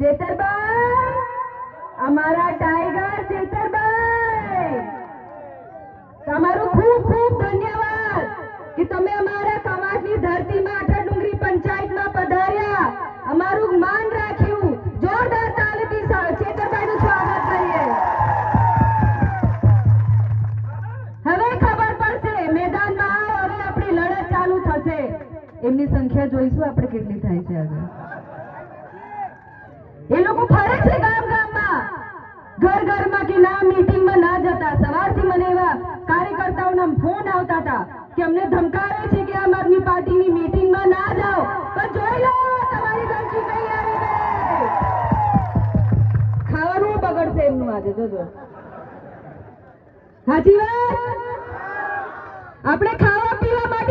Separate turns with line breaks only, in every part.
ચેતરભાઈ અમારા ટાઈગર ચેતરભાઈ તમારું ખૂબ ખૂબ ધન્યવાદ કે તમે અમારા કવાટની ધરતીમાં આઠા ડુંગરી પંચાયતમાં પધાર્યા. અમારું માન રાખ્યું. જોરદાર તાલીથી ચેતરભાઈનું સ્વાગત કરીએ. હવે ખબર પડશે, મેદાનમાં હવે આપણી લડત ચાલુ થશે. એમની સંખ્યા જોઈશું આપણે કેટલી થાય છે આગળ. એ લોકો ફરે છે ગામ ગામમાં ઘર ઘરમાં કે ના મીટિંગમાં ના જતા. સવારથી મને એવા કાર્યકર્તાઓના ફોન આવતા હતા કે અમને ધમકાવે છે કે આમ આદમી પાર્ટીની મીટિંગમાં ના જાઓ. પણ જોઈ લો, તમારી ધમકી કઈ આવી ખાવાનું બગડશે એમનું આજે, જોજો. હાજી વાત? આપણે ખાવા પીવા માટે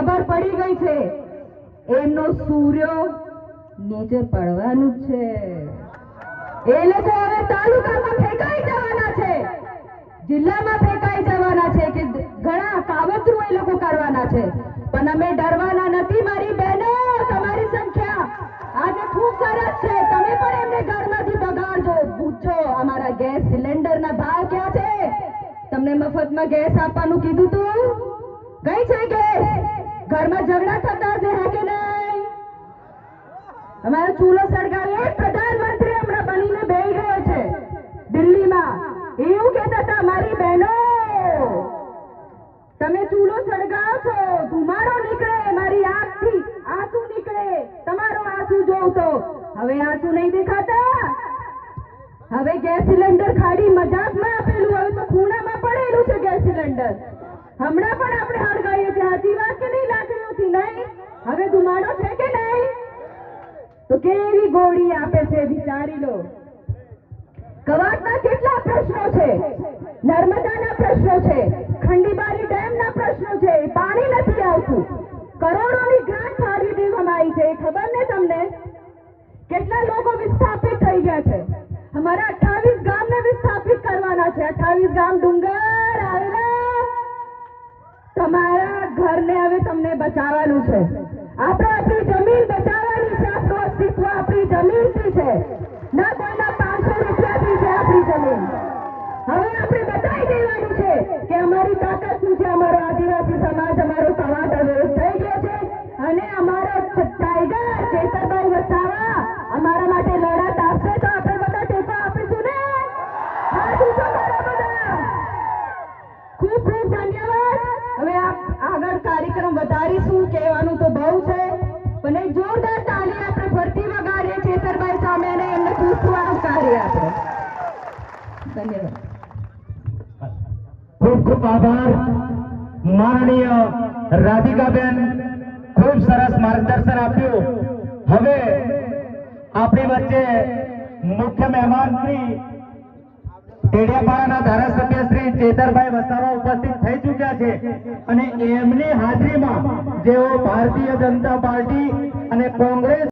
ખબર પડી ગઈ છે. એમનો સૂર્યો નીચે પડવાનું છે. એ લોકો હવે તાલુકામાં ફેંકાઈ જવાના છે. જિલ્લામાં ફેંકાઈ જવાના છે કે ઘણા કાવતરું એ લોકો કરવાના છે. પણ અમે ડરવાના નથી, મારી બહેનો, તમારી સંખ્યા આજે ખૂબ સરસ છે. તમે પણ એમને ઘરમાંથી બગાડજો પૂછો, અમારા ગેસ સિલિન્ડરના ભાવ ક્યાં છે? તમને મફતમાં ગેસ આપવાનું કીધું તું? કઈ છે ગેસ? ઘરમાં ઝઘડા થતા છે હા નહીં? અમારો ચૂલો સળગાવ્યો પ્રધાનમંત્રી હમણાં બનીને બેહી ગયો છે, દિલ્હીમાં. એવું કહેતા હતા મારી બહેનો, તમે ચૂલો સળગાવો છો, ધુમાડો નીકળે, મારી આંખથી આંસુ નીકળે, તમારો આંસુ જોઉં તો હવે આંસુ નહીં દેખાતા. હવે ગેસ સિલિન્ડર ખાડી મજાકમાં આપેલું, હવે તો ખૂણામાં પડેલું છે ગેસ સિલિન્ડર. હમણાં પણ આપણે હળગાઈએ છીએ. સાચી વાત કે નહીં નહીં? હવે ધુમાડો છે કે નહીં? તો કેવી ગોળી આપે છે, વિચારી લો. કવાટના કેટલા પ્રશ્નો છે? નર્મદાના પ્રશ્નો છે, ખંડીબારી ડેમના પ્રશ્નો છે પાણી નથી આવતું. કરોડોની ગ્રાન્ટ ફાળવી દેવામાં આવી છે ખબર ને તમને? કેટલા લોકો વિસ્થાપિત થઈ ગયા છે? અમારા ઘરને હવે તમને બચાવવાનું છે. આપણે આપણી જમીન બચાવવાની છે, આપણું અસ્તિત્વ આપણી જમીનથી છે. ના કોઈના પાંચસો રૂપિયાથી છે આપણી જમીન. હવે આપણે બતાવી દેવાનું છે કે અમારી તાકાત શું છે, અમારો આદિવાસી સમાજ અમારો સમાજ અવરોધ થઈ ગયો છે અને અમારો ટાઈગર ચેતરભાઈ વસાવા અમારા માટે લડત આપશે તો આપણે બધા ટેકો આપીશું ને? હાથ કાર્યક્રમ વધારીશું કહેવાનું તો બહુ છે. અને જોરદાર તાળી આપણે ફરતી વગાડીએ ચેતરભાઈ સામે અને એમને પૂછતું આવકારીએ આપણે. ધન્યવાદ.
ખૂબ ખૂબ આભાર. માનનીય રાધિકાબેન, ખૂબ સરસ માર્ગદર્શન આપ્યું. હવે આપણી વચ્ચે મુખ્ય મહેમાન શ્રી ડેડિયાપાડાના ધારાસભ્ય શ્રી ચેતરભાઈ વસાવા ઉપસ્થિત થઈ ચૂક્યા છે અને એમની હાજરીમાં જેઓ ભારતીય જનતા પાર્ટી અને કોંગ્રેસ